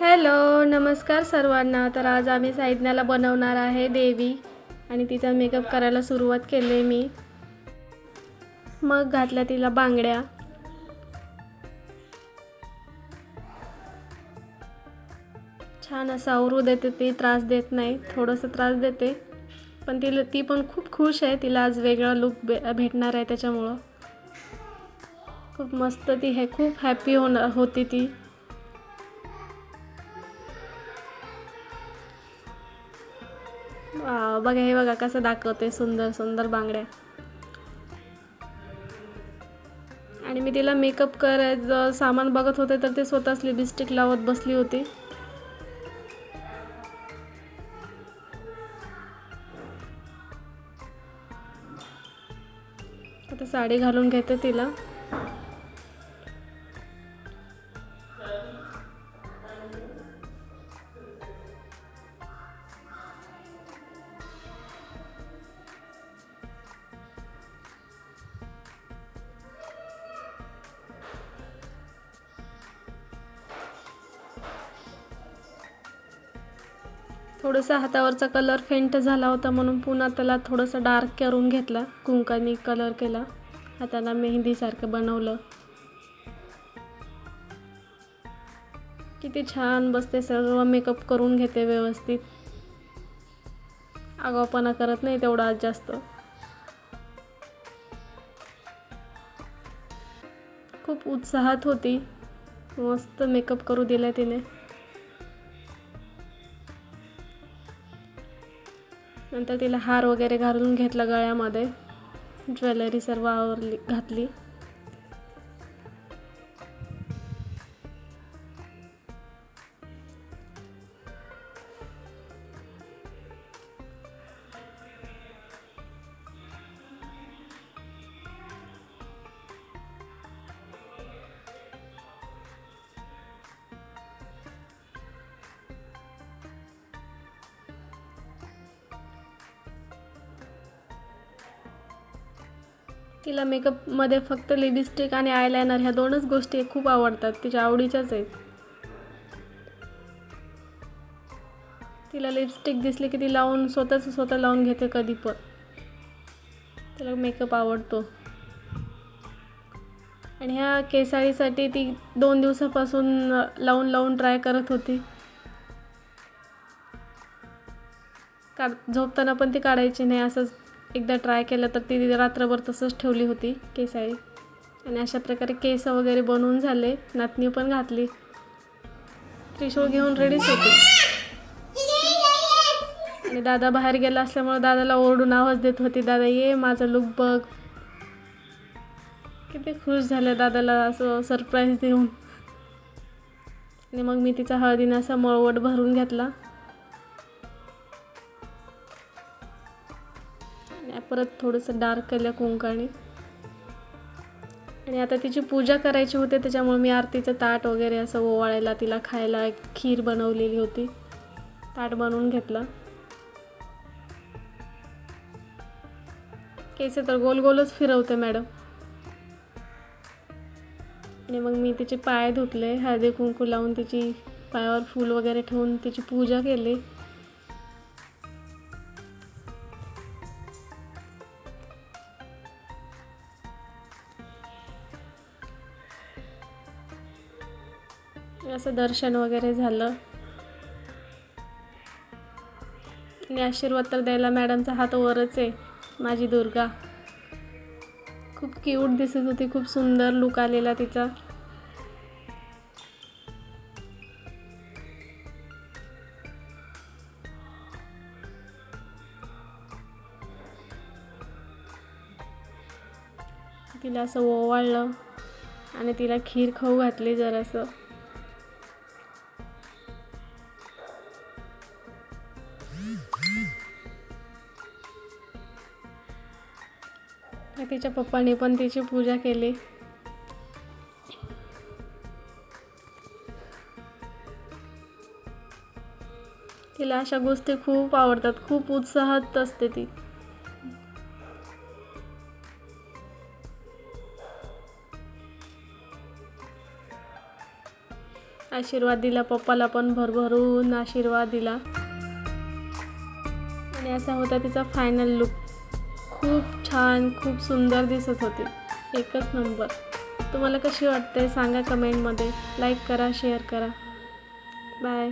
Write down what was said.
Hello नमस्कार सर्वांना. तर आज आम्ही साईज्ञाला बनवणार आहे देवी आणि तिचा मेकअप करायला सुरुवात केली आहे मी. मग घातल्या तिला बांगड्या. छान असं आवरू देते ती त्रास देत नाही. थोडंसं त्रास देते. पण तिला ती पण खूप खुश आहे. तिला आज वेगळा लुक भे भेटणार आहे त्याच्यामुळं. खूप मस्त ती हे खूप हॅपी होणार होती ती. बघा हे बघा कसं दाखवते सुंदर सुंदर बांगड्या. आणि मी तिला मेकअप करायचं सामान बघत होते तर ते स्वतःच लिपस्टिक लावत बसली होती. आता साडी घालून घेते तिला. थोडंसं हातावरचा कलर फेंट झाला होता म्हणून पुन्हा त्याला थोडंसं डार्क करून घेतला. कुंकानी कलर केला. हाताला मेहंदीसारखं बनवलं. किती छान बसते सर्व. मेकअप करून घेते व्यवस्थित. आगावपणा करत नाही तेवढा आज जास्त. खूप उत्साहात होती. मस्त मेकअप करू दिला तिने. नंतर तिला हार वगैरे घालून घेतला गळ्यामध्ये. ज्वेलरी सर्व आवरली घातली. तिला मेकअपमध्ये फक्त लिपस्टिक आणि आयलायनर ह्या दोनच गोष्टी खूप आवडतात. तिच्या आवडीच्याच आहेत. तिला लिपस्टिक दिसली की ती लावून स्वतःच स्वतः लावून घेते कधी पण. तिला मेकअप आवडतो. आणि ह्या केसाळीसाठी ती दोन दिवसापासून लावून लावून ट्राय करत होती. का झोपताना पण ती काढायची नाही असंच एकदा ट्राय केलं तर ती रात्रभर तसंच ठेवली होती केसाळी. आणि अशा प्रकारे केस वगैरे बनवून झाले. नातनी पण घातली. त्रिशूळ घेऊन रेडीच होती. आणि दादा बाहेर गेला असल्यामुळे दादाला ओरडून आवाज देत होती दादा ये माझा लुक बघ. किती खुश झाले दादाला असं सरप्राईज देऊन. आणि मग मी तिचा हळदीनं असा मळवट भरून घेतला. परत थोडंसं डार्क केलं कुंकाने आणि आता तिची पूजा करायची होती त्याच्यामुळे मी आरतीचं ताट वगैरे असं ओवाळायला तिला खायला एक खीर बनवलेली होती. ताट बनवून घेतलं. केस तर गोल गोलच फिरवते मॅडम आणि मग मी तिचे पाय धुतले हळदी कुंकू लावून तिची पायावर फूल वगैरे ठेवून तिची पूजा केली. असं दर्शन वगैरे झालं. आणि आशीर्वाद तर द्यायला मॅडमचा हात वरच आहे माझी दुर्गा. खूप क्यूट दिसत होती खूप सुंदर लुक आलेला तिचा. तिला असं ओवाळलं आणि तिला खीर खाऊ घातली जरासं. तिच्या पप्पाने पण तिची पूजा केली. तिला अशा गोष्टी खूप आवडतात खूप उत्साहात असते ती. आशीर्वाद दिला पप्पाला पण भरभरून आशीर्वाद दिला. आणि असा होता तिचा फायनल लुक खूप छान खूप सुंदर दिसत होती. एकच नंबर. तुम्हाला कशी वाटते सांगा कमेंटमध्ये लाईक करा शेअर करा. बाय